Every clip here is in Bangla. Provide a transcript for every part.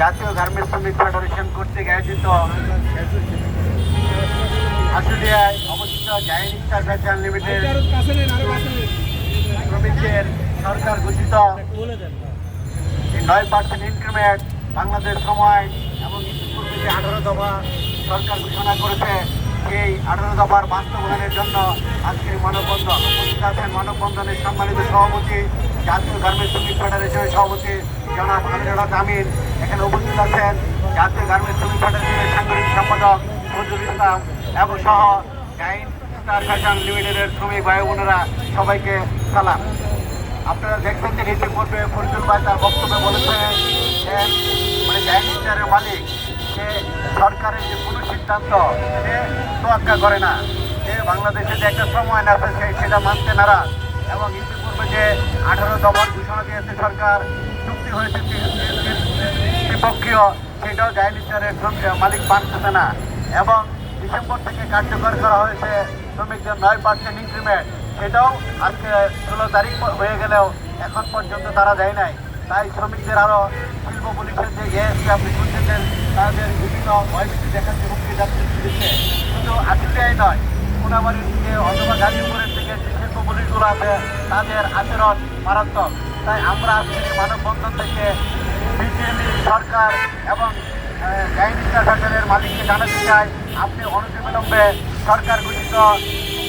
জাতীয় গার্মেন্টস শ্রমিক ফেডারেশন কর্তৃক আয়োজিত আশুলিয়ায় অবস্থিত জাইন ইস্টার ফ্যাশন লিমিটেড শ্রমিকদের সরকার ঘোষিত। নয় পার্সেন্ট ইনক্রিমেন্ট বাংলাদেশ সময় এবং ইতিপূর্বে যে আঠারো দফা সরকার ঘোষণা করেছে। সেই আঠারো দফার বাস্তবায়নের জন্য আজকে এই মানববন্ধন। আছেন মানববন্ধনের সম্মানিত সভাপতি, জাতীয় গার্মেন্টস শ্রমিক ফেডারেশনের সভাপতি জনাব আমিনুল আমিন। এখানে উপস্থিত আছেন জাতীয় গার্মেন্টস শ্রমিক ফেডারেশনের সাংগঠনিক সম্পাদক ফজলুল ইসলাম এবং সহ গাইন স্টার ফ্যাশন লিমিটেডের শ্রমিক ভাই বোনেরা, সবাইকে সালাম। আপনারা দেখবেন যে ইতিপূর্বে ফরিদুল ভাই তার বক্তব্যে বলেছে যে মানে গ্যাংস্টারের মালিক, সে সরকারের যে কোনো সিদ্ধান্ত সে তোয়াক্কা করে না। সে বাংলাদেশে যে একটা সময় আছে সেটা মানতে নারাজ। এবং ইতিপূর্বে যে আঠারো দফার ঘোষণা দিয়েছে সরকার, চুক্তি হয়েছে বিপক্ষীয় সেটাও গ্যাংস্টারের মালিক মানতেছে না। এবং ডিসেম্বর থেকে কার্যকর করা হয়েছে শ্রমিকদের নয় পার্সেন্ট ইনক্রিমেন্ট সেটাও আজকে ষোলো তারিখ হয়ে গেলেও এখন পর্যন্ত তারা দেয় নাই। তাই শ্রমিকদের আরও শিল্প পুলিশের যে এএসপি আপনি শুনতেছেন তাদের বিভিন্ন ভয়ভীতি দেখাচ্ছে, হুমকি যাচ্ছে শুধু আজকেই নয় কোনাবাড়ির দিকে অথবা গাজীপুরের দিকে যে শিল্প পুলিশগুলো আছে, তাদের আচরণ মারাত্মক। তাই আমরা আজকে মানববন্ধন থেকে বিজেপি সরকার এবং গাইনিস্টার সরকারের মালিককে জানাতে চাই। আপনি অনতিবিলম্বে সরকার গঠিত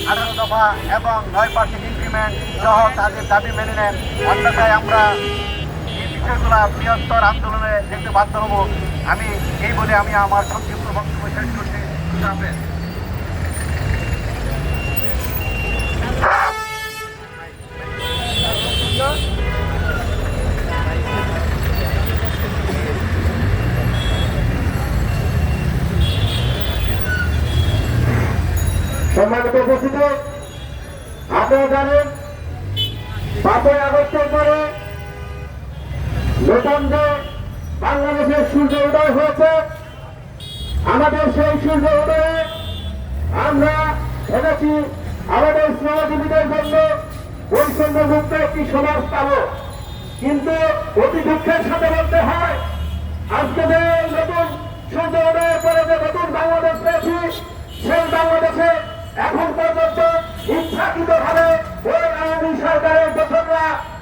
আঠারো দফা এবং নয় পার্সেন্ট ইনক্রিমেন্ট সহ তাদের দাবি মেনে নেন। অন্যথায় আমরা এই বিষয়গুলো বৃহত্তর আন্দোলনে যেতে বাধ্য হব। আমি এই বলে আমি আমার সংক্ষিপ্ত বক্তব্য শেষ করছি। বাংলাদেশের সূর্য উদয় হয়েছে, আমাদের সেই সূর্য উদয়ে আমরা ভেবেছি আমাদের শ্রমজীবীদের জন্য বৈষম্য মুক্ত একটি সমাজ পাব। কিন্তু অতি দুঃখের সাথে বলতে হয়, আজকে যে নতুন সূর্য উদয়ের পরে যে নতুন বাংলাদেশ পেয়েছি সেই বাংলাদেশে এখন পর্যন্ত ইচ্ছাকৃত ভাবে ওই আওয়ামী সরকারের দোষকরা